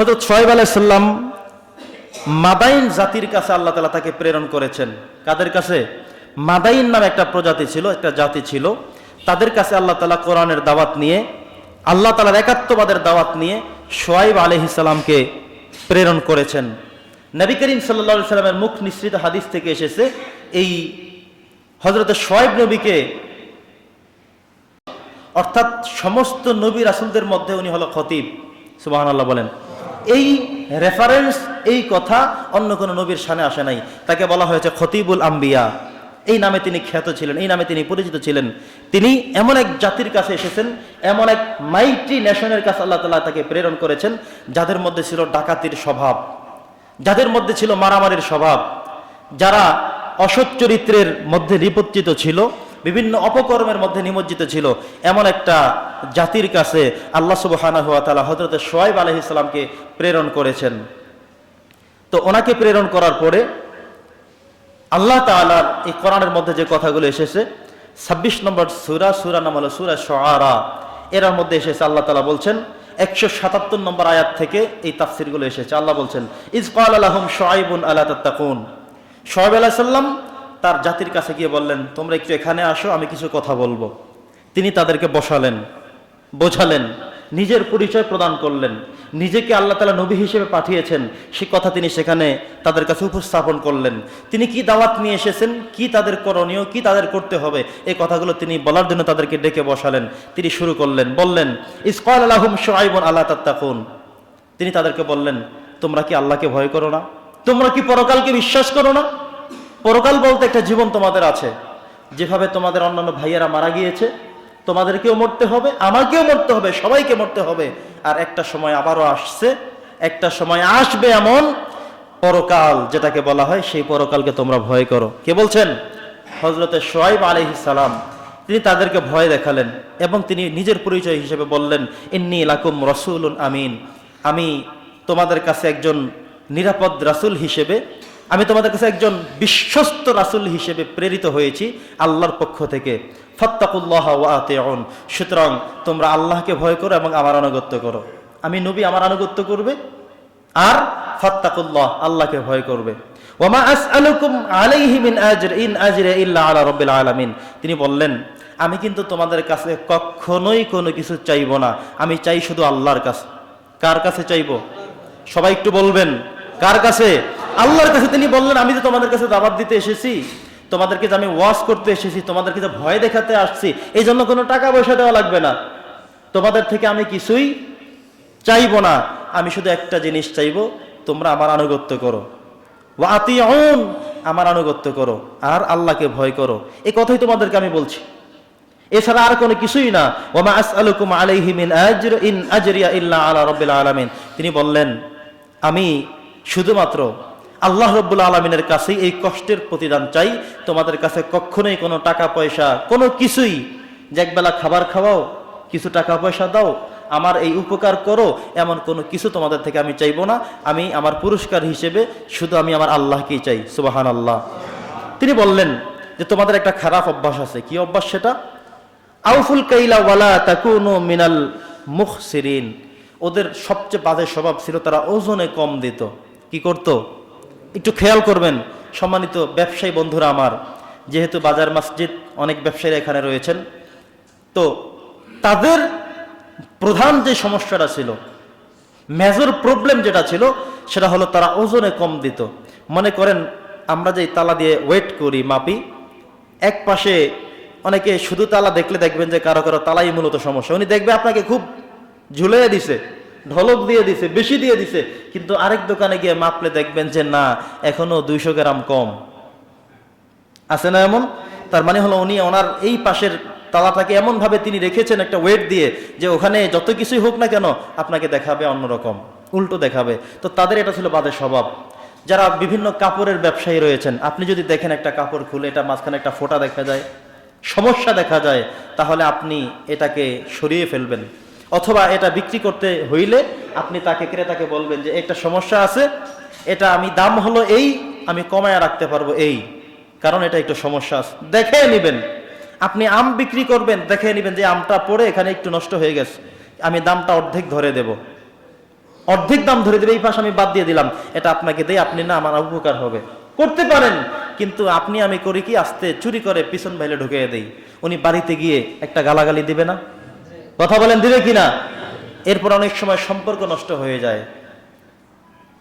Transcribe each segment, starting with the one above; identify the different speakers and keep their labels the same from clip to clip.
Speaker 1: হজরত সোহেব আলাইসাল্লাম মাদাইন জাতির কাছে আল্লাহ তালা তাকে প্রেরণ করেছেন। কাদের কাছে? মাদাইন নামে একটা প্রজাতি ছিল, একটা জাতি ছিল। তাদের কাছে আল্লাহ তালা কোরআনের দাওয়াত নিয়ে, আল্লাহ তালার একাত্মবাদের দাওয়াত নিয়ে সোয়াইব আলহিসাল্লামকে প্রেরণ করেছেন। নবী করিম সাল্লা সাল্লামের মুখ নিঃসৃত হাদিস থেকে এসেছে, এই হজরত সোয়াইব নবীকে অর্থাৎ সমস্ত নবী রাসুলদের মধ্যে উনি হলো খতিব। সুবাহ বলেন। এই রেফারেন্স এই কথা অন্য কোনো নবীর সামনে আসে নাই। তাকে বলা হয়েছে খতিবুল আম্বিয়া। এই নামে তিনি খ্যাত ছিলেন, এই নামে তিনি পরিচিত ছিলেন। তিনি এমন এক জাতির কাছে এসেছেন, এমন এক মাইটি নেশনের কাছে আল্লাহ তালা তাকে প্রেরণ করেছেন, যাদের মধ্যে ছিল ডাকাতির স্বভাব, যাদের মধ্যে ছিল মারামারির স্বভাব, যারা অসৎ চরিত্রের মধ্যে নিপজ্জিত ছিল বিভিন্ন অপকর্মের মধ্যে নিমজ্জিত ছিল। এমন একটা জাতির কাছে আল্লাহ সুবহানাহু ওয়া তাআলা হযরত সোয়াইব আলাইহিস সালামকে প্রেরণ করেছেন। তো ওনাকে প্রেরণ করার পরে আল্লাহ তাআলার এই কোরআনের মধ্যে যে কথাগুলো এসেছে, ছাব্বিশ নম্বর সুরা সুরা নাম হলো সুরা সোয়ারা। এর মধ্যে এসেছে আল্লাহ তালা বলছেন, একশো সাতাত্তর নম্বর আয়াত থেকে এই তাফসিরগুলো এসেছে। আল্লাহ বলছেন ইজকাল আলাহুম শোয়াইবুন আল্লাহ তাত্তাকুন? শোয়াইব আলাহ সাল্লাম তার জাতির কাছে গিয়ে বললেন, তোমরা একটু এখানে আসো, আমি কিছু কথা বলব। তিনি তাদেরকে বসালেন, বোঝালেন, নিজের পরিচয় প্রদান করলেন, নিজেকে আল্লাহ তালা নবী হিসেবে পাঠিয়েছেন, সে কথা তিনি সেখানে তাদের কাছে উপস্থাপন করলেন। তিনি কি দাওয়াত নিয়ে এসেছেন, কি তাদের করণীয়, কি তাদের করতে হবে এই কথাগুলো তিনি বলার জন্য তাদেরকে ডেকে বসালেন। তিনি শুরু করলেন, বললেন ইসকাল আলাহুম সোয়াইবন আল্লাহ তাত্তাকুন? তিনি তাদেরকে বললেন, তোমরা কি আল্লাহকে ভয় করো না? তোমরা কি পরকালকে বিশ্বাস করো না? পরকাল বলতে একটা জীবন তোমাদের আছে। যেভাবে তোমাদের অন্যান্য ভাইয়েরা মারা গিয়েছে, তোমাদেরকেও মরতে হবে, আমাকেও মরতে হবে, সবাইকে মরতে হবে। আর একটা সময় আবারও আসছে, একটা সময় আসবে এমন পরকাল, যেটাকে বলা হয়, সেই পরকালকে তোমরা ভয় করো। কে বলছেন? হজরতে সোয়াইব আলহি সালাম। তিনি তাদেরকে ভয় দেখালেন এবং তিনি নিজের পরিচয় হিসেবে বললেন, ইন্নি লাকুম রসুল আমিন। আমি তোমাদের কাছে একজন নিরাপদ রাসুল হিসেবে আমি তোমাদের কাছে একজন বিশ্বস্ত রাসুল হিসেবে প্রেরিত হয়েছি আল্লাহর পক্ষ থেকে। ফত্তাকুল্লাহ ওয়াতেউন সুতরাং তোমরা আল্লাহকে ভয় করো এবং আমার আনুগত্য করো। আমি নবী, আমার আনুগত্য করবে? আর ফত্তাকুল্লাহ, আল্লাহকে ভয় করবে। ওমা আসআলুকুম আলাইহি মিন আজর ইন আজরে ইল্লা আলা রাব্বিল আলামিন। তিনি বললেন, আমি কিন্তু তোমাদের কাছে কখনোই কোনো কিছু চাইব না। আমি চাই শুধু আল্লাহর কাছে। কার কাছে চাইব? সবাই একটু বলবেন, কার কাছে? আল্লাহর কাছে তিনি বললেন, আমি তো তোমাদের কাছে দাবাত দিতে এসেছি, তোমাদেরকে যে আমি ওয়াশ করতে এসেছি, তোমাদেরকে যে ভয় দেখাতে আসছি, এই জন্য কোনো টাকা পয়সা দেওয়া লাগবে না। তোমাদের থেকে আমি কিছুই চাইব না। আমি শুধু একটা জিনিস চাইব, তোমরা আমার আনুগত্য করো। ওয়াতিউন আমার আনুগত্য করো। আর আল্লাহকে ভয় করো। এই কথাই তোমাদেরকে আমি বলছি। এছাড়া আর কোনো কিছুই না। ওমা আসআলুকুম আলাইহি আজর ইন আজরিয়া ইল্লা আলা রাব্বিল আলামিন। তিনি বললেন, আমি শুধুমাত্র আল্লাহ রব্বুল আলমিনের কাছেই এই কষ্টের প্রতিদান চাই। তোমাদের কাছে কখনোই কোনো টাকা পয়সা, কোনো কিছুই। যে একবেলা খাবার খাওয়াও, কিছু টাকা পয়সা দাও, আমার এই উপকার করো, এমন কোনো কিছু তোমাদের থেকে আমি চাইব না। আমি আমার পুরস্কার হিসেবে শুধু আমি আমার আল্লাহকেই চাই সুবাহান আল্লাহ তিনি বললেন যে, তোমাদের একটা খারাপ অভ্যাস আছে। কি অভ্যাস সেটা? আউফুল কাইলা ওয়ালা তাকুনু মিনাল মুখসিরিন। ওদের সবচেয়ে বাজে স্বভাব ছিল তারা ওজনে কম দিত। কি করত? একটু খেয়াল করবেন, সম্মানিত ব্যবসায়ী বন্ধুরা আমার, যেহেতু বাজার মসজিদ অনেক ব্যবসায়ীরা এখানে রয়েছেন, তো তাদের প্রধান যে সমস্যাটা ছিল মেজর প্রবলেম যেটা ছিল, সেটা হলো তারা ওজনে কম দিত। মনে করেন, আমরা যে তালা দিয়ে ওয়েট করি মাপি, এক পাশে অনেকে শুধু তালা দেখলে দেখবেন যে কারও কারও তালাই মূলত সমস্যা। উনি দেখবে আপনাকে খুব ঝুলিয়ে দিছে। ঢলক দিয়ে দিছে, বেশি দিয়ে দিছে। কিন্তু আরেক দোকানে গিয়ে মাপলে দেখবেন যে না, এখনও দুইশো গ্রাম কম। আছে না এমন? তার মানে হলো উনি ওনার এই পাশের তালাটাকে এমন ভাবে তিনি রেখেছেন একটা ওয়েট দিয়ে যে ওখানে যত কিছুই হোক না কেন আপনাকে দেখাবে অন্যরকম উল্টো দেখাবে। তো তাদের এটা ছিল বাদের স্বভাব। যারা বিভিন্ন কাপড়ের ব্যবসায়ী রয়েছেন, আপনি যদি দেখেন একটা কাপড় খুলে, এটা মাঝখানে একটা ফোঁটা দেখা যায়, সমস্যা দেখা যায়, তাহলে আপনি এটাকে সরিয়ে ফেলবেন। অথবা এটা বিক্রি করতে হইলে আপনি তাকে, ক্রেতাকে বলবেন যে একটা সমস্যা আছে, এটা আমি, দাম হলো এই, আমি কমায় রাখতে পারব এই। কারণ এটা একটু সমস্যা আছে। দেখে নেবেন। আপনি আম বিক্রি করবেন দেখে নেবেন যে আমটা পড়ে এখানে একটু নষ্ট হয়ে গেছে। আমি দামটা অর্ধেক ধরে দেব। অর্ধেক দাম ধরে দেবে এই পাশ আমি বাদ দিয়ে দিলাম। এটা আপনাকে দেয় আপনি না, আমার উপকার হবে। করতে পারেন, কিন্তু আপনি, আমি করি কি, আস্তে চুরি করে পিছন ভাইলে ঢুকিয়ে দেই। উনি বাড়িতে গিয়ে একটা গালাগালি দিবে না? কথা বলেন দিবে কিনা? এরপর অনেক সময় সম্পর্ক নষ্ট হয়ে যায়।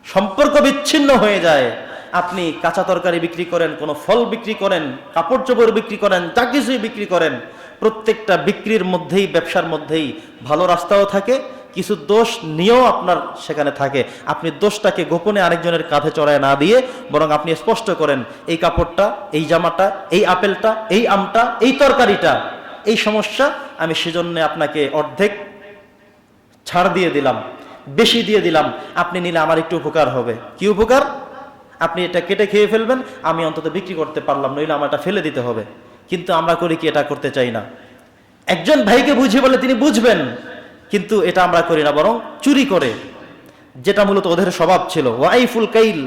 Speaker 1: সম্পর্ক বিচ্ছিন্ন হয়ে যায়। আপনি কাঁচা তরকারি বিক্রি করেন, কোনো ফল বিক্রি করেন, কাপড় চোপড় বিক্রি করেন, যা কিছুই বিক্রি করেন, প্রত্যেকটা বিক্রির মধ্যেই, ব্যবসার মধ্যেই ভালো রাস্তাও থাকে, কিছু দোষ নিয়েও আপনার সেখানে থাকে। আপনি দোষটাকে গোপনে আরেকজনের কাঁধে চড়ায় না দিয়ে বরং আপনি স্পষ্ট করেন, এই কাপড়টা, এই জামাটা, এই আপেলটা, এই আমটা, এই তরকারিটা। এই সমস্যা আমি সেজন্য আপনাকে অর্ধেক ছাড় দিয়ে দিলাম, বেশি দিয়ে দিলাম। আপনি নিলে আমার একটু উপকার হবে। কি উপকার? আপনি এটা কেটে খেয়ে ফেলবেন, আমি অন্তত বিক্রি করতে পারলাম, নইলে আমার এটা ফেলে দিতে হবে। কিন্তু আমরা করি কি এটা করতে চাই না। একজন ভাইকে বুঝিয়ে বলে তিনি বুঝবেন, কিন্তু এটা আমরা করি না, বরং চুরি করে, যেটা মূলত ওদের স্বভাব ছিল। ওয়াইফুল কাইল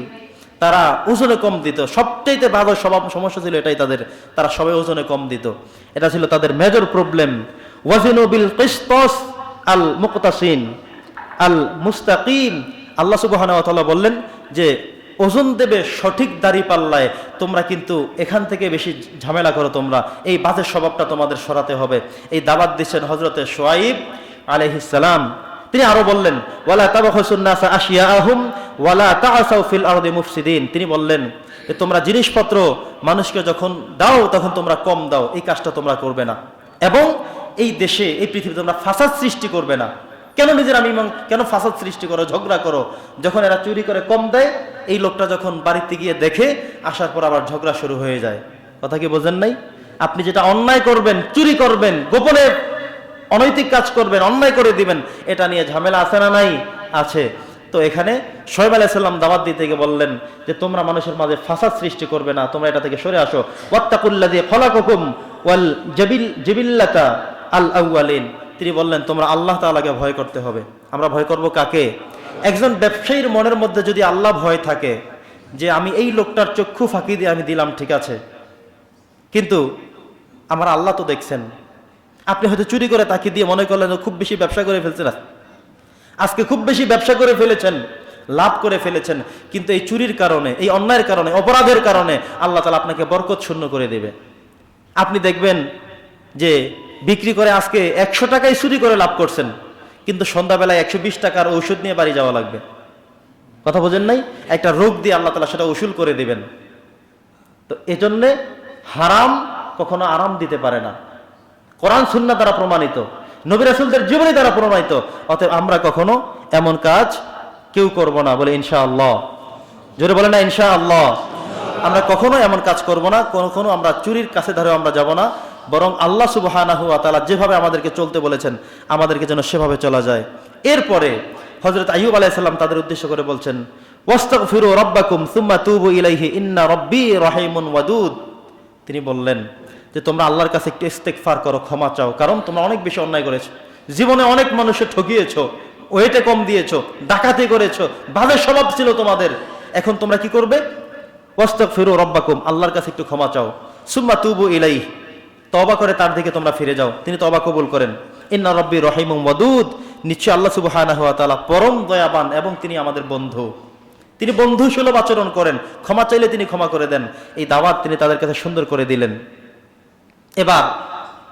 Speaker 1: তারা ওজনে কম দিত। সবচাইতে বাধা স্বভাব সমস্যা ছিল এটাই তাদের। তারা সবাই ওজনে কম দিত। এটা ছিল তাদের মেজর প্রবলেম ওয়াজিনুবিল কিস্তস আল মুক্তাসিন আল মুস্তাকিম আল্লাহ সুবহানাহু বললেন যে, ওজন দেবে সঠিক দাড়ি পাল্লায়, তোমরা কিন্তু এখান থেকে বেশি ঝামেলা করো তোমরা। এই বাজে স্বভাবটা তোমাদের সরাতে হবে। এই দাবাত দিচ্ছেন হজরতে সোয়াইব আলাইহিসসালাম তিনি আরও বললেন আরদি মুফসিদিন। তিনি বললেন যে, তোমরা জিনিসপত্র মানুষকে যখন দাও, তখন তোমরা কম দাও, এই কাজটা তোমরা করবে না। এবং এই দেশে, এই পৃথিবীতে তোমরা ফাসাদ সৃষ্টি করবে না। কেন নিজের আমি কেন ফাসাদ সৃষ্টি করো, ঝগড়া করো? যখন এরা চুরি করে কম দেয়, এই লোকটা যখন বাড়িতে গিয়ে দেখে, আসার পর আবার ঝগড়া শুরু হয়ে যায়। কথা কি বোঝেন নাই? আপনি যেটা অন্যায় করবেন, চুরি করবেন, গোপনে অনৈতিক কাজ করবেন, অন্যায় করে দিবেন, এটা নিয়ে ঝামেলা আছে না নাই? আছে। তো এখানে সোহেব আলাইসাল্লাম দাওয়াত দিতে গিয়ে বললেন যে, তোমরা মানুষের মাঝে ফাসাদ সৃষ্টি করবে না, তোমরা এটা থেকে সরে আসো। ওয়াত্তাকুল্লা দিয়ে ফলাকুকুম ওয়াল জবিল, জবিল্লাতা আল আউয়ালিন। তিনি বললেন, তোমরা আল্লাহ তাআলাকে ভয় করতে হবে। আমরা ভয় করব কাকে? একজন ব্যবসায়ীর মনের মধ্যে যদি আল্লাহ ভয় থাকে, যে, আমি এই লোকটার চক্ষু ফাঁকি দিয়ে আমি দিলাম, ঠিক আছে? কিন্তু আমার আল্লাহ তো দেখছেন। আপনি হয়তো চুরি করে তাকে দিয়ে মনে করলেন খুব বেশি ব্যবসা করে ফেলছেন আজকে খুব বেশি ব্যবসা করে ফেলেছেন, লাভ করে ফেলেছেন। কিন্তু এই চুরির কারণে, এই অন্যায়ের কারণে, অপরাধের কারণে আল্লাহ তালা আপনাকে বরকত শূন্য করে দেবে। আপনি দেখবেন যে বিক্রি করে আজকে একশো টাকায় চুরি করে লাভ করছেন, কিন্তু সন্ধ্যাবেলায় একশো বিশ টাকার ঔষধ নিয়ে বাড়ি যাওয়া লাগবে। কথা বোঝেন নাই? একটা রোগ দিয়ে আল্লাহ তালা সেটা উসুল করে দিবেন। তো এজন্যে হারাম কখনো আরাম দিতে পারে না। কোরআন সুন্না দ্বারা প্রমাণিত, নবী রাসুলদের জীবনী দ্বারা প্রমাণিত, অতএব আমরা কখনো এমন কাজ কেউ করব না বলে ইনশা আল্লাহ জোরে বলে না ইনশা আল্লাহ আমরা কখনো এমন কাজ করব না, কখনো আমরা চুরির কাছে ধরে আমরা যাব না, বরং আল্লাহ সুবহানাহু ওয়া তাআলা যেভাবে আমাদেরকে চলতে বলেছেন, আমাদেরকে যেন সেভাবে চলা যায়। এরপরে হযরত আইয়ুব আলাইহিস সালাম তাদের উদ্দেশ্য করে বলছেন, ওয়াস্তাগফিরু রাব্বাকুম সুম্মা তুবু ইলাইহি ইন্না রাব্বি রাহিমুন ওয়াদুদ। তিনি বললেন যে তোমরা আল্লাহর কাছে একটু ইস্তেকফার করো, ক্ষমা চাও। কারণ তোমরা অনেক বেশি অন্যায় করেছ। জীবনে অনেক মানুষের ঠকিয়েছো ওয়েটে কম দিয়েছ, ডাকাতি করেছ, বাজে স্বভাব ছিল তোমাদের। এখন তোমরা কি করবে? ওয়াস্তক ফিরু রব্বাকুম, আল্লাহর কাছে একটু ক্ষমা চাও। সুম্মা তুবু ইলাই তবা করে তার দিকে তোমরা ফিরে যাও। তিনি তবা কবুল করেন। ইন্না রব্বি রহিম ওয়াদুদ নিশ্চয় আল্লাহ সুবহানাহু ওয়া তাআলা পরম দয়াবান এবং তিনি আমাদের বন্ধু। তিনি বন্ধু সুলভ আচরণ করেন। ক্ষমা চাইলে তিনি ক্ষমা করে দেন। এই দাওয়াত তিনি তাদের কাছে সুন্দর করে দিলেন। এবার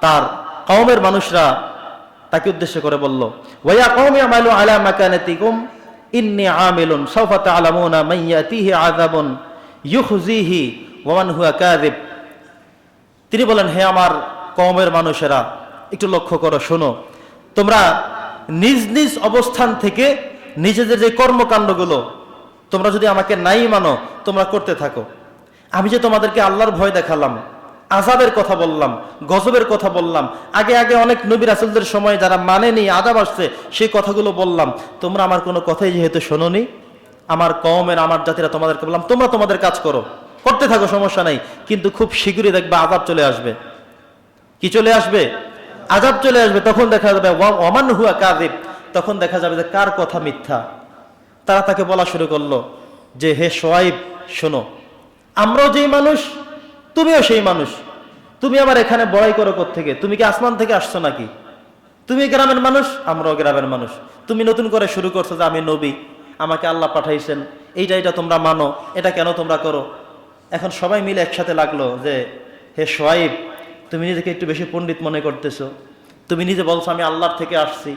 Speaker 1: তার কওমের মানুষরা তাকে উদ্দেশ্য করে বলল আলা তিনি বলেন, হে আমার কওমের মানুষেরা, একটু লক্ষ্য করো, শোনো। তোমরা নিজ নিজ অবস্থান থেকে নিজেদের যে কর্মকাণ্ডগুলো, তোমরা যদি আমাকে নাই মানো, তোমরা করতে থাকো। আমি যে তোমাদেরকে আল্লাহর ভয় দেখালাম আজাবের কথা বললাম, গজবের কথা বললাম। আগে আগে অনেক নবী রাসুলদের সময় যারা মানেনি আজাব আসছে, সেই কথাগুলো বললাম। তোমরা আমার কোনো কথাই যেহেতু শোনোনি, আমার কমের আমার জাতিরা তোমাদেরকে বললাম, তোমরা তোমাদের কাজ করো, করতে থাকো, সমস্যা নাই। কিন্তু খুব শীঘ্রই দেখবে আজাব চলে আসবে। কি চলে আসবে? আজাব চলে আসবে, তখন দেখা যাবে ওমান হুয়া কাদিব তখন দেখা যাবে যে কার কথা মিথ্যা। তারা তাকে বলা শুরু করল যে, হে সোয়াইব, শোনো, আমরাও যেই মানুষ তুমিও সেই মানুষ। তুমি আবার এখানে বড়াই করো থেকে তুমি কি আসমান থেকে আসছো নাকি? তুমি গ্রামের মানুষ, আমরাও গ্রামের মানুষ। তুমি নতুন করে শুরু করছ যে আমি নবী, আমাকে আল্লাহ পাঠাইছেন, এইটা এটা তোমরা মানো, এটা কেন তোমরা করো? এখন সবাই মিলে একসাথে লাগল যে, হে সোয়াইব, তুমি নিজেকে একটু বেশি পণ্ডিত মনে করতেছো। তুমি নিজে বলছো আমি আল্লাহর থেকে আসছি।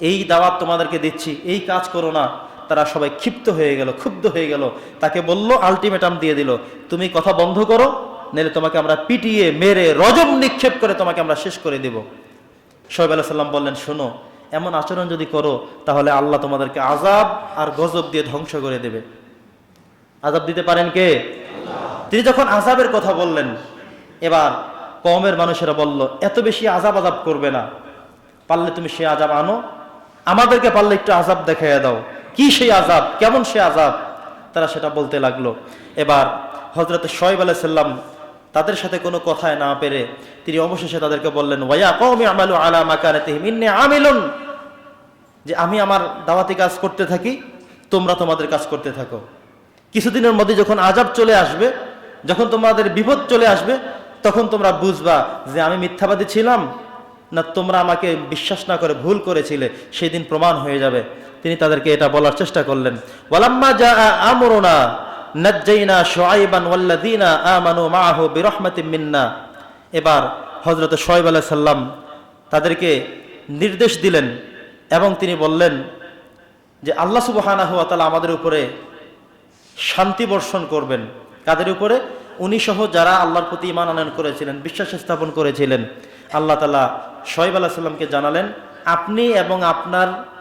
Speaker 1: এই দাওয়াত তোমাদেরকে দিচ্ছি, এই কাজ করো না। তারা সবাই ক্ষিপ্ত হয়ে গেল, ক্ষুব্ধ হয়ে গেল। তাকে বলল আলটিমেটাম দিয়ে দিল। তুমি কথা বন্ধ করো নাহলে তোমাকে আমরা পিটিয়ে, মেরে, রজম নিক্ষেপ করে তোমাকে আমরা শেষ করে দেব। সোহেব আলাহ সাল্লাম বললেন, শোনো, এমন আচরণ যদি করো, তাহলে আল্লাহ তোমাদেরকে আজাব আর গজব দিয়ে ধ্বংস করে দেবে। আজাব দিতে পারেন কে? তিনি যখন আজাবের কথা বললেন, এবার কমের মানুষেরা বলল, এত বেশি আজাব আজাব করবে না। পারলে তুমি সে আজাব আনো। আমাদেরকে পারলে একটু আজাব দেখাইয়া দাও। কি সেই আজাব কেমন সে আজাব তারা সেটা বলতে লাগল। এবার হজরত শোয়েব আলাইসাল্লাম তাদের সাথে কোনো কথায় না পেরে তিনি অবশেষে তাদেরকে বললেন, ওয়া কওমি আমালু আলা ইন্নী আমিলুন। যে আমি আমার দাওয়াতি কাজ করতে থাকি, তোমরা তোমাদের কাজ করতে থাকো। কিছুদিনের মধ্যে যখন আজাব চলে আসবে, যখন তোমাদের বিপদ চলে আসবে, তখন তোমরা বুঝবা যে আমি মিথ্যাবাদী ছিলাম, না তোমরা আমাকে বিশ্বাস না করে ভুল করেছিলে সেই দিন প্রমাণ হয়ে যাবে। তিনি তাদেরকে এটা বলার চেষ্টা করলেন, ওয়ালাম্মা যা আমরুনা। নাজ্জাইনা শুআইবান ওয়াল্লাযীনা আমানু মাআহু বিরহমাতিম মিন্না। এবার হযরত শুআইব আলাইহিস সালাম তাদেরকে নির্দেশ দিলেন এবং তিনি বললেন যে, আল্লাহ সুবহানাহু ওয়া তাআলা আমাদের উপরে শান্তি বর্ষণ করবেন। কাদের উপরে? উনি সহ যারা আল্লাহর প্রতি ইমান আনয়ন করেছিলেন, বিশ্বাস স্থাপন করেছিলেন। আল্লাহ তালা শোয়েব আলাহ সাল্লামকে জানালেন, আপনি এবং আপনার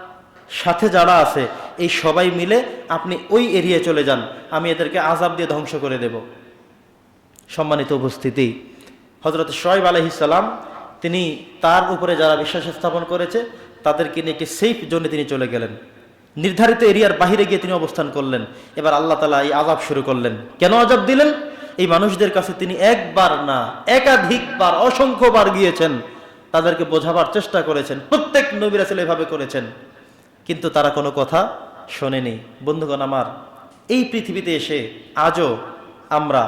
Speaker 1: সাথে যারা আছে, এই সবাই মিলে আপনি ওই এরিয়ায় চলে যান, আমি এদেরকে আজাব দিয়ে ধ্বংস করে দেব। সম্মানিত উপস্থিতি হজরত শোয়েব আলহিসাল্লাম তিনি তার উপরে যারা বিশ্বাস স্থাপন করেছে, তাদেরকে নিয়ে একটি সেফ জোনে তিনি চলে গেলেন। নির্ধারিত এরিয়ার বাহিরে গিয়ে তিনি অবস্থান করলেন। এবার আল্লাহ তালা এই আজাব শুরু করলেন। কেন আজাব দিলেন? এই মানুষদের কাছে তিনি একবার না, একাধিকবার, অসংখ্যবার গিয়েছেন। তাদেরকে বোঝাবার চেষ্টা করেছেন। প্রত্যেক নবীর আসলে এভাবে করেছেন। কিন্তু তারা কোনো কথা শোনেনি। বন্ধুগণ আমার, এই পৃথিবীতে এসে আজও আমরা,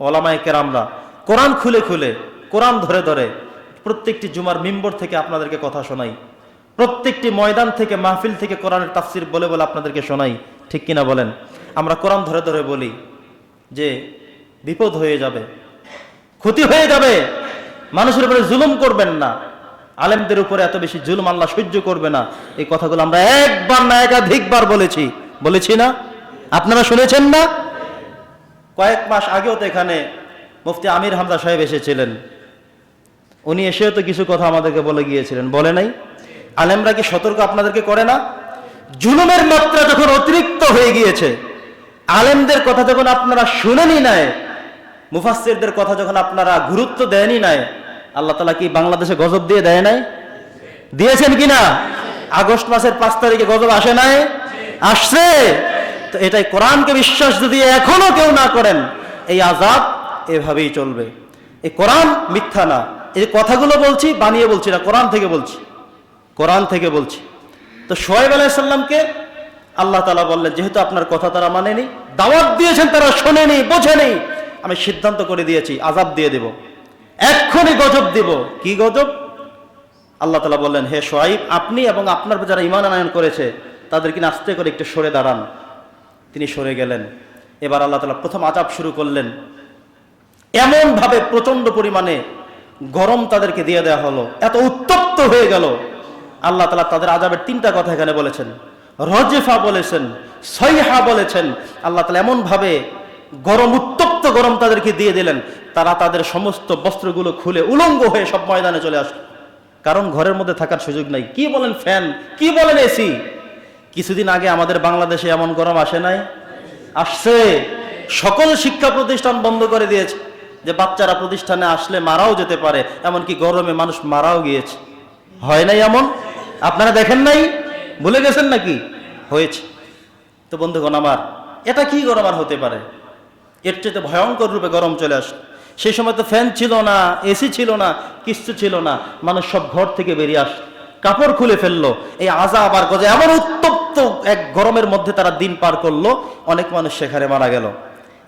Speaker 1: ওলামায় কেরামরা, কোরআন খুলে খুলে, কোরআন ধরে ধরে প্রত্যেকটি জুমার মিম্বর থেকে আপনাদেরকে কথা শোনাই। প্রত্যেকটি ময়দান থেকে, মাহফিল থেকে কোরআনের তাফসির বলে বলে আপনাদেরকে শোনাই। ঠিক কিনা বলেন? আমরা কোরআন ধরে ধরে বলি যে, বিপদ হয়ে যাবে, ক্ষতি হয়ে যাবে। মানুষের উপরে জুলুম করবেন না। আলেমদের উপরে এত বেশি জুলুম আল্লাহ সহ্য করবে না। এই কথাগুলো আমরা একবার না একাধিকবার বলেছি। বলেছি না? আপনারা শুনেছেন না? কয়েক মাস আগেও তো এখানে মুফতি আমির হামদা সাহেব এসেছিলেন। উনি এসেও তো কিছু কথা আমাদেরকে বলে গিয়েছিলেন। বলে নাই? আলেমরা কি সতর্ক আপনাদেরকে করে না? জুলুমের মাত্রা যখন অতিরিক্ত হয়ে গিয়েছে, আলেমদের কথা যখন আপনারা শুনেনি নাই, মুফাসসিরদের কথা যখন আপনারা গুরুত্ব দেয়নি নাই আল্লাহ তালা কি বাংলাদেশে গজব দিয়ে দেয় নাই? দিয়েছেন কিনা? আগস্ট মাসের পাঁচ তারিখে গজব আসে নাই? আসছে। তো এটাই কোরআনকে বিশ্বাস যদি এখনও কেউ না করেন, এই আজাব এভাবেই চলবে। এই কোরআন মিথ্যা না। এই কথাগুলো বলছি, বানিয়ে বলছি না, কোরআন থেকে বলছি। কোরআন থেকে বলছি। তো সোহেব আলাইসাল্লামকে আল্লাহ তালা বললেন, যেহেতু আপনার কথা তারা মানেনি, দাওয়াত দিয়েছেন তারা শোনেনি, বোঝেনি, আমি সিদ্ধান্ত করে দিয়েছি আজাব দিয়ে দেব। এক্ষুনি গজব দেব। কি গজব? আল্লাহ তালা বললেন, হে সোহাইব আপনি এবং আপনার যারা ইমান আনয়ন করেছে, তাদেরকে আস্তে করে একটু সরে দাঁড়ান। তিনি সরে গেলেন। এবার আল্লাহ তালা প্রথম আজাব শুরু করলেন। এমন ভাবে প্রচণ্ড পরিমাণে গরম তাদেরকে দিয়ে দেওয়া হলো। এত উত্তপ্ত হয়ে গেল। আল্লাহ তালা তাদের আজাবের তিনটা কথা এখানে বলেছেন। রজেফা বলেছেন সৈহা বলেছেন। আল্লাহ তালা এমন ভাবে গরম উত্তপ্ত গরম তাদেরকে দিয়ে দিলেন। তারা তাদের সমস্ত বস্ত্রগুলো খুলে উলঙ্গ হয়ে সব ময়দানে চলে আসলো। কারণ ঘরের মধ্যে থাকার সুযোগ নাই। কি বলেন ফ্যান? কি বলেন এসি? কিছুদিন আগে আমাদের বাংলাদেশে এমন গরম আসে নাই? আসছে। সকল শিক্ষা প্রতিষ্ঠান বন্ধ করে দিয়েছে। যে বাচ্চারা প্রতিষ্ঠানে আসলে মারাও যেতে পারে, এমনকি গরমে মানুষ মারাও গিয়েছে। হয় নাই এমন? আপনারা দেখেন নাই? ভুলে গেছেন নাকি? হয়েছে। তো বন্ধুগণ আমার, এটা কি গরম আর হতে পারে? এর চেয়ে ভয়ঙ্কর রূপে গরম চলে আসে সেই সময় তো ফ্যান ছিল না, এসি ছিল না কিছু ছিল না, মানুষ সব ঘর থেকে বেরিয়ে আস কাপড় খুলে ফেলল, এই আজাব আর গজে এমন উত্তপ্ত এক গরমের মধ্যে তারা দিন পার করল, অনেক মানুষ সেখানে মারা গেল।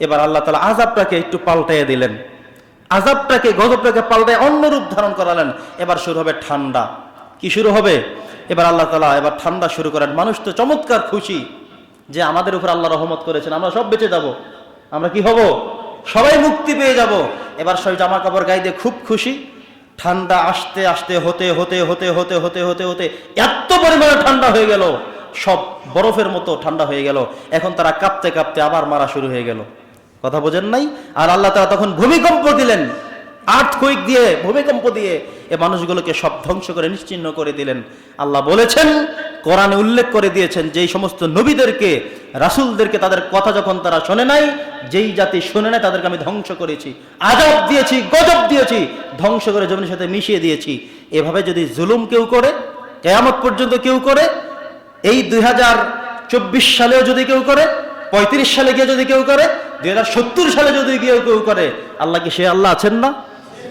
Speaker 1: এবার আল্লাহ তালা আজাবটাকে একটু পাল্টাইয়ে দিলেন। আজাবটাকে গজবটাকে পাল্টায় অন্য রূপ ধারণ করালেন। এবার শুরু হবে ঠান্ডা। কি শুরু হবে? এবার আল্লাহ তালা এবার ঠান্ডা শুরু করেন। মানুষ তো চমৎকার খুশি যে আমাদের উপর আল্লাহ রহমত করেছেন, আমরা সব বেঁচে যাব। আমরা কি হব? সবাই মুক্তি পেয়ে যাব। এবার সবাই জামা কাপড় গাইতে খুব খুশি। ঠান্ডা আসতে আসতে হতে হতে হতে হতে হতে হতে হতে এত পরিমাণে ঠান্ডা হয়ে গেল। সব বরফের মতো ঠান্ডা হয়ে গেল। এখন তারা কাঁপতে কাঁপতে আবার মারা শুরু হয়ে গেল। কথা বোঝেন নাই? আর আল্লাহ তারা তখন ভূমিকম্প দিলেন। আট কুইক দিয়ে, ভূমিকম্প দিয়ে এ মানুষগুলোকে সব ধ্বংস করে নিশ্চিহ্ন করে দিলেন। আল্লাহ বলেছেন কোরআনে উল্লেখ করে দিয়েছেন যেই সমস্ত নবীদেরকে, রাসূলদেরকে তাদের কথা যখন তারা শোনে নাই, যেই জাতি শোনে নাই তাদেরকে আমি ধ্বংস করেছি। আজব দিয়েছি, গজব দিয়েছি, ধ্বংস করে জমিনের সাথে মিশিয়ে দিয়েছি। এভাবে যদি জুলুম কেউ করে, কেয়ামত পর্যন্ত কেউ করে, এই দুই সালেও যদি কেউ করে, পঁয়ত্রিশ সালে গিয়ে যদি কেউ করে, দুই সালে যদি কেউ কেউ করে, আল্লাহ কি সে আল্লাহ আছেন না?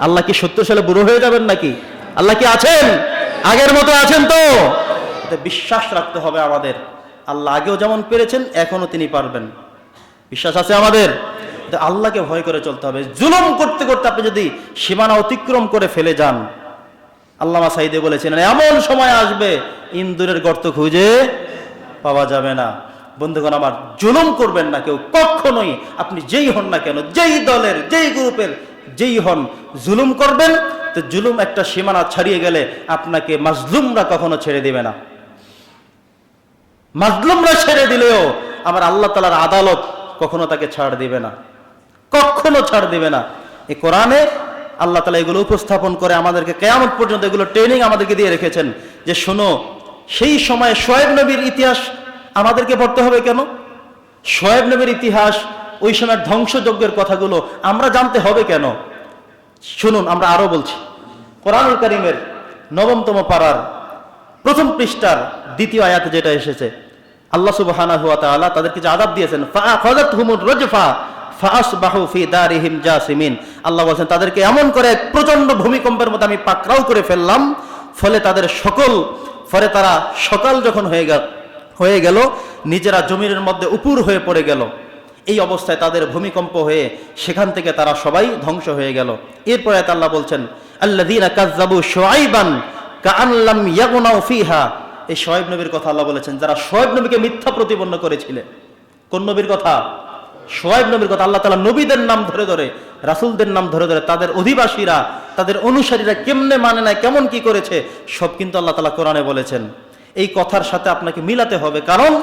Speaker 1: আল্লাহ কি সত্তর সালে বুড়ো হয়ে যাবেন নাকি? আল্লাহ কি আছেন? আগের মতো আছেন তো? এতে বিশ্বাস রাখতে হবে আমাদের। আল্লাহ আগেও যেমন পেরেছেন এখনও তিনি পারবেন। বিশ্বাস আছে আমাদের? আল্লাহকে ভয় করে চলতে হবে। জুলুম করতে করতে আপনি যদি সীমানা অতিক্রম করে ফেলে যান, আল্লামা সাইদে বলেছিলেন, এমন সময় আসবে, ইন্দুরের গর্ত খুঁজে পাওয়া যাবে না। বন্ধুগণ, আমার জুলুম করবেন না কেউ, কখনোই। আপনি যেই হন না কেন, যেই দলের, যেই গ্রুপের, যেই হন, জুলুম করবেন। তো জুলুম একটা সীমানা ছাড়িয়ে গেলে আপনাকে মাজলুমরা কখনো ছেড়ে দেবে না। মাজলুমরা ছেড়ে দিলেও আমার আল্লাহ তালার আদালত কখনো তাকে ছাড় দিবে না। কখনো ছাড় দিবে না। এই কোরআনে আল্লাহ তালা এগুলো উপস্থাপন করে আমাদেরকে কেয়ামত পর্যন্ত এগুলো ট্রেনিং আমাদেরকে দিয়ে রেখেছেন যে শোনো, সেই সময় শোয়েব নবীর ইতিহাস আমাদেরকে পড়তে হবে কেন? শোয়েব নবীর ইতিহাস ওই সময় ধ্বংসযজ্ঞের কথাগুলো আমরা জানতে হবে কেন? শুনুন, আমরা আরও বলছি। কোরআনুল করিমের নবমতম পাড়ার প্রথম পৃষ্ঠার দ্বিতীয় আয়াতে যেটা এসেছে আল্লাহ সুবহানাহু হুয়া তাআলা তাদেরকে যে আযাব দিয়েছেন, ফাআখাযাতহুমুর রাজফা, ফাআসবাহু ফি দারিহিম জাসিমিন। আল্লাহ বলেন তাদেরকে এমন করে এক প্রচণ্ড ভূমিকম্পের মতো আমি পাকড়াও করে ফেললাম, ফলে তাদের সকল, ফলে তারা সকাল যখন হয়ে গেল হয়ে গেল, নিজেরা জমিনের মধ্যে উপুর হয়ে পড়ে গেল। এই অবস্থায় তাদের ভূমিকম্প হয়ে সেখান থেকে তারা সবাই ধ্বংস হয়ে গেল। এরপরে আল্লাহ বলছেন, আল্লাযীনা কাযযাবু শুআইবান কাআল্লাম ইয়াগুনাউ ফিহা। এই শোয়েব নবীর কথা আল্লাহ বলেছেন, যারা শোয়েব নবীকে মিথ্যা প্রতিপন্ন করেছিলেন কোন নবীর কথা? শোয়েব নবীর কথা আল্লাহ তাআলা নবীদের নাম ধরে ধরে, রাসূলদের নাম ধরে ধরে, তাদের অধিবাসীরা, তাদের অনুসারীরা কেমনে মানে না কেমন কি করেছে, সব কিন্তু আল্লাহ তাআলা কোরআনে বলেছেন। এই কথার সাথে আপনাকে মিলাতে হবে, কারণ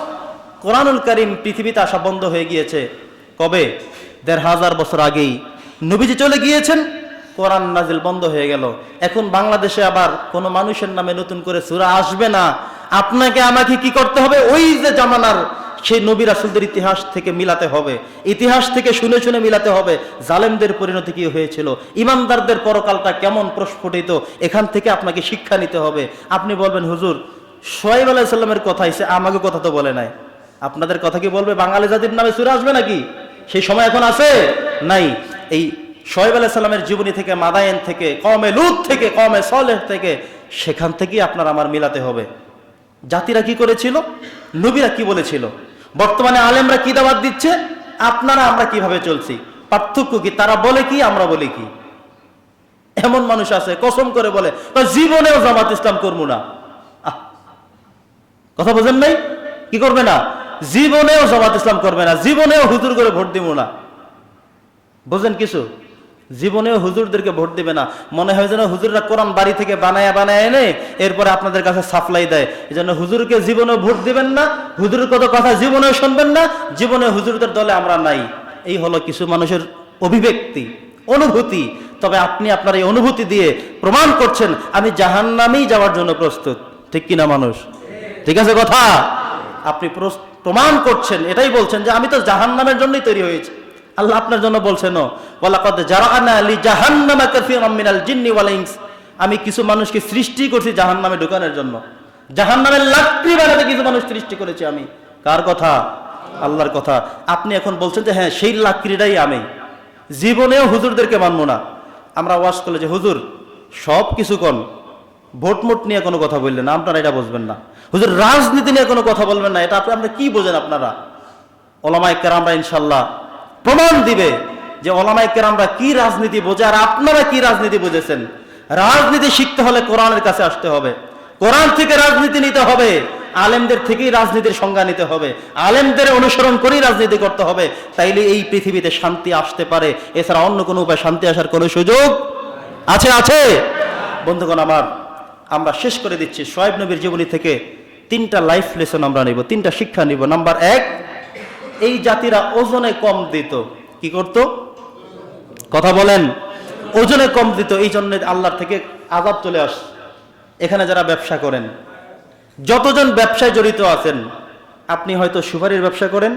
Speaker 1: কোরআনুল করিম পৃথিবীতে আসা বন্ধ হয়ে গিয়েছে। কবে? দেড় হাজার বছর আগেই। নবীজি চলে গিয়েছেন কোরআন নাজিল বন্ধ হয়ে গেল। এখন বাংলাদেশে আবার কোনো মানুষের নামে নতুন করে সুরা আসবে না। আপনাকে আমাকে কি করতে হবে? ওই যে জামানার সেই নবী রাসুলদের ইতিহাস থেকে মিলাতে হবে। ইতিহাস থেকে শুনে শুনে মিলাতে হবে। জালেমদের পরিণতি কি হয়েছিল? ইমানদারদের পরকালটা কেমন প্রস্ফুটিত? এখান থেকে আপনাকে শিক্ষা নিতে হবে। আপনি বলবেন, হুজুর সোয়াইব আলাইসাল্লামের কথা এসে আমাকে কথা তো বলে নাই। আপনাদের কথা কি বলবে? বাঙালি জাতির নামে সুরে আসবে নাকি? সেই সময় এখন আছে? নাই। এই সোহেব আলাইসাল্লামের জীবনী থেকে, মাদায়েন থেকে কমে লুত থেকে কমে সলেহ থেকে, সেখান থেকেই আপনার আমার মিলাতে হবে। জাতিরা কি করেছিল? নবীরা কি বলেছিল? বর্তমানে আলেমরা কি দাবাত দিচ্ছে? আপনারা, আমরা কীভাবে চলছি? পার্থক্য কি? তারা বলে কি, আমরা বলি কি? এমন মানুষ আছে, কসম করে বলে জীবনেও জামাত ইসলাম করব না। কথা বোঝেন নাই? কি করবে না? জীবনেও জামাত ইসলাম করবে না, জীবনেও হুজুর করে ভোট দিব না। বোঝেন কিছু? জীবনেও হুজুরদেরকে ভোট দিবে না। মনে হয় যেন হুজুররা কোরআন বাড়ি থেকে বানায় বানায় এনে এরপরে আপনাদের কাছে সাপ্লাই দেয়। এই জন্য হুজুরকে জীবনেও ভোট দিবেন না, হুজুরের কত কথা জীবনেও শুনবেন না, জীবনে হুজুরদের দলে আমরা নাই। এই হলো কিছু মানুষের অভিব্যক্তি, অনুভূতি। তবে আপনি আপনার এই অনুভূতি দিয়ে প্রমাণ করছেন, আমি জাহান্নামেই যাওয়ার জন্য প্রস্তুত। ঠিক কিনা মানুষ? ঠিক আছে কথা? আপনি প্রমাণ করছেন, এটাই বলছেন যে আমি তো জাহান্নামের জন্যই তৈরি হয়েছি। আল্লাহ আপনার জন্য বলছেন আমি কিছু মানুষকে সৃষ্টি করছি জাহান্নামে ঢোকানোর জন্য। জাহান্নামের লাকড়ি বানাতে কিছু মানুষ সৃষ্টি করেছি আমি। কার কথা? আল্লাহর কথা। আপনি এখন বলছেন যে হ্যাঁ সেই লাকড়িটাই আমি। জীবনেও হুজুরদেরকে মানবো না। আমরা ওয়াজ করলে যে, হুজুর, সব কিছু কোন? ভোট মোট নিয়ে কোনো কথা বললেন না, আপনারা এটা বুঝবেন না। হুজুর, রাজনীতি নিয়ে কোনো কথা বলবেন না, এটা আপনি আপনারা কি বোঝেন আপনারা? ওলামাই কেরামরা ইনশাল্লাহ প্রমাণ দিবে যে ওলামাই কেরামরা কি রাজনীতি বোঝে আর আপনারা কি রাজনীতি বুঝেছেন। রাজনীতি শিখতে হলে কোরআনের কাছে আসতে হবে। কোরআন থেকে রাজনীতি নিতে হবে, আলেমদের থেকেই রাজনীতির সংজ্ঞা নিতে হবে। আলেমদের অনুসরণ করেই রাজনীতি করতে হবে। তাইলে এই পৃথিবীতে শান্তি আসতে পারে, এছাড়া অন্য কোনো উপায় শান্তি আসার কোনো সুযোগ আছে আছে? বন্ধুগণ আমার, আমরা শেষ করে দিচ্ছি। সোয়েব নবীর জীবনী থেকে তিনটা লাইফ লেসন আমরা নিব, তিনটা শিক্ষা নিব। নাম্বার এক এই জাতিরা ওজনে কম দিত। কি করত? কথা বলেন। ওজনে কম দিত। এই জন্য আল্লাহর থেকে আজাব চলে আস এখানে যারা ব্যবসা করেন। যতজন ব্যবসায় জড়িত আছেন, আপনি হয়তো সুপারির ব্যবসা করেন,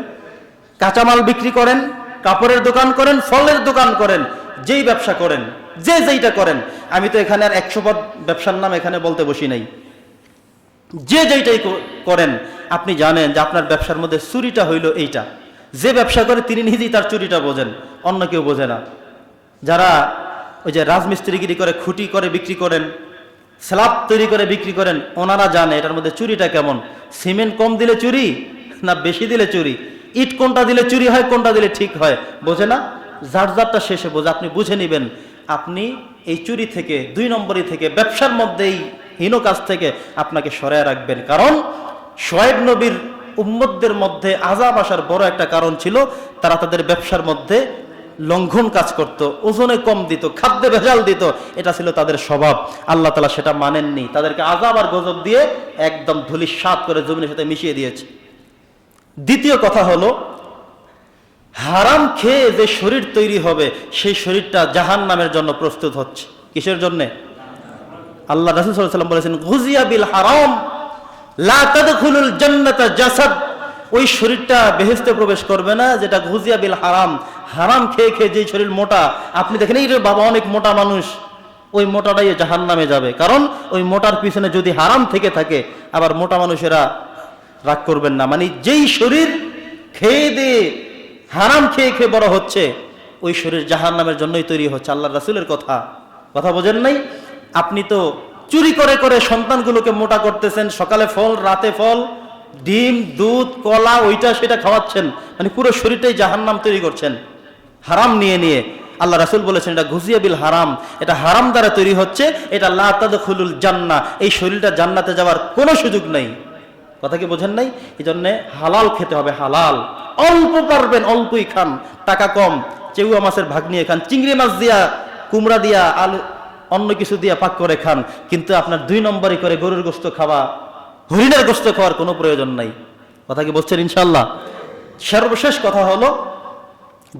Speaker 1: কাঁচামাল বিক্রি করেন, কাপড়ের দোকান করেন, ফলের দোকান করেন, যেই ব্যবসা করেন, যে যেইটা করেন, আমি তো এখানে আর একশো পদ ব্যবসার নাম এখানে বলতে বসি নাই। যে যেইটাই করেন, আপনি জানেন যে আপনার ব্যবসার মধ্যে চুরিটা হইল এইটা। যে ব্যবসা করে তিনি নিজেই তার চুরিটা বোঝেন, অন্য কেউ বোঝে না। যারা ওই যে রাজমিস্ত্রিগিরি করে, খুঁটি করে বিক্রি করেন, স্ল্যাব তৈরি করে বিক্রি করেন, ওনারা জানে এটার মধ্যে চুরিটা কেমন। সিমেন্ট কম দিলে চুরি না বেশি দিলে চুরি? ইট কোনটা দিলে চুরি হয়, কোনটা দিলে ঠিক হয়? বোঝে না? যার যারটা শেষে বোঝে। আপনি বুঝে নেবেন, আপনি এই চুরি থেকে, দুই নম্বরই থেকে ব্যবসার মধ্যে এই হীন কাজ থেকে আপনাকে সরায় রাখবেন। কারণ শোয়েব নবীর উম্মতদের মধ্যে আজাব আসার বড় একটা কারণ ছিল, তারা তাদের ব্যবসার মধ্যে লঙ্ঘন কাজ করত। ওজনে কম দিত, খাদ্যে ভেজাল দিত, এটা ছিল তাদের স্বভাব। আল্লাহ তালা সেটা মানেননি। তাদেরকে আজাব আর গজব দিয়ে একদম ধুলি সাত করে জমিনের সাথে মিশিয়ে দিয়েছে। দ্বিতীয় কথা হলো, হারাম খেয়ে যে শরীর তৈরি হবে, সেই শরীরটা জাহান নামের জন্য প্রস্তুত হচ্ছে। কিসের জন্যে? আল্লাহ রাসুল সাল্লাম বলেছেন, গুজিয়া বিল হারাম, লা তাদখুলুল জান্নাতা জাসাদ। ওই শরীরটা বেহেস্তে প্রবেশ করবে না, যেটা গুজিয়া বিল হারাম। হারাম খেয়ে খেয়ে যে শরীর মোটা, আপনি দেখেন, এই বাবা, অনেক মোটা মানুষ। ওই মোটাটাই জাহান নামে যাবে। কারণ ওই মোটার পিছনে যদি হারাম থেকে থাকে, আবার মোটা মানুষেরা রাগ করবেন না। মানে যেই শরীর খেয়ে দিয়ে হারাম খেয়ে খেয়ে বড় হচ্ছে, ওই শরীর জাহান নামের জন্যই তৈরি হচ্ছে। আল্লাহ রাসুলের কথা। কথা বোঝেন নাই? আপনি তো চুরি করে করে সন্তানগুলোকে মোটা করতেছেন, সকালে ফল, রাতে ফল, ডিম, দুধ, কলা, ওইটা সেটা খাওয়াচ্ছেন মানে পুরো শরীরটাই জাহান্নাম তৈরি করছেন। হারাম নিয়ে নিয়ে। আল্লাহ রাসুল বলেছেন, এটা ঘুষিয়া বিল হারাম। এটা হারাম দ্বারা তৈরি হচ্ছে, এটা লাতাদুল জান্না এই শরীরটা জান্নাতে যাওয়ার কোনো সুযোগ নেই। কথা কি বোঝেন নাই? এই জন্যে হালাল খেতে হবে, হালাল। অল্প পারবেন, অল্পই খান। টাকা কম। চেউয়া মাছের ভাগ নিয়ে খান। চিংড়ি মাছ দিয়া, কুমড়া দিয়া, আলু অন্য কিছু দিয়ে পাক করে খান, কিন্তু আপনার দুই নম্বরই করে গরুর গোস্ত খাওয়া, হরিণের গোস্ত খাওয়ার কোনো প্রয়োজন নাই। কথা কি বলছেন ইনশাল্লাহ সর্বশেষ কথা হলো,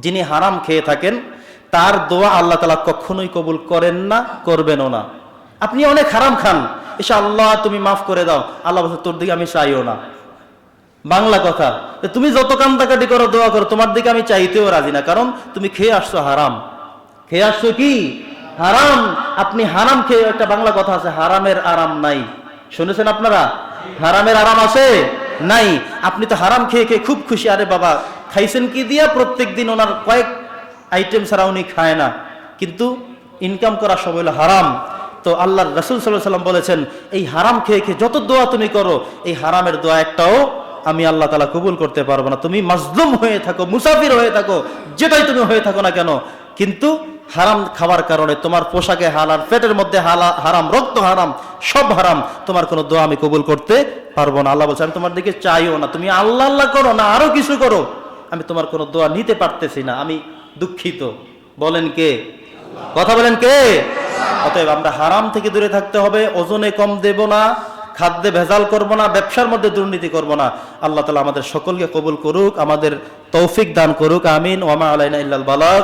Speaker 1: যিনি হারাম খেয়ে থাকেন, তার দোয়া আল্লাহ তালা কখনোই কবুল করেন না, করবেনও না। আপনি অনেক হারাম খান এসে আল্লাহ তুমি মাফ করে দাও, আল্লাহ তোর দিকে আমি চাইও না। বাংলা কথা তুমি যত কান্দাকাটি করো, দোয়া করো, তোমার দিকে আমি চাইতেও রাজি না, কারণ তুমি খেয়ে আসছো হারাম। খেয়ে আসছো কি? হারাম, আপনি হারাম খেয়ে একটা বাংলা কথা আছে, হারামের আরাম নাই। শুনেছেন আপনারা? হারামের আরাম আছে? নাই। আপনি তো হারাম খেয়ে খেয়ে খুব খুশি। আরে বাবা, খাইছেন কি দিয়া? প্রত্যেক দিন ওনার কয়েক আইটেম ছাড়া উনি খায় না। কিন্তু ইনকাম করার সময় হলো হারাম। তো আল্লাহ রসুল সাল্লাম বলেছেন, এই হারাম খেয়ে খেয়ে যত দোয়া তুমি করো, এই হারামের দোয়া একটাও আমি আল্লাহ তালা কবুল করতে পারব না। তুমি মাজলুম হয়ে থাকো, মুসাফির হয়ে থাকো, যেটাই তুমি হয়ে থাকো না কেন? কিন্তু হারাম খাওয়ার কারণে তোমার পোশাকে হালার পেটের মধ্যে হালা, হারাম, রক্ত হারাম, সব হারাম, তোমার কোনো দোয়া আমি কবুল করতে পারব না। আল্লাহ বলছে, আমি তোমার দিকে চাইও না। তুমি আল্লাহ আল্লাহ করো না, আরও কিছু করো। আমি তোমার কোনো দোয়া নিতে পারতেছি না। আমি দুঃখিত। বলেন কে? কথা বলেন কে? অতএব আমরা হারাম থেকে দূরে থাকতে হবে, ওজনে কম দেব না, খাদ্যে ভেজাল করব না, ব্যবসার মধ্যে দুর্নীতি করব না। আল্লাহ তালা আমাদের সকলকে কবুল করুক, আমাদের তৌফিক দান করুক, আমিন। ওমা আলাইনা ইল্লাল বালাক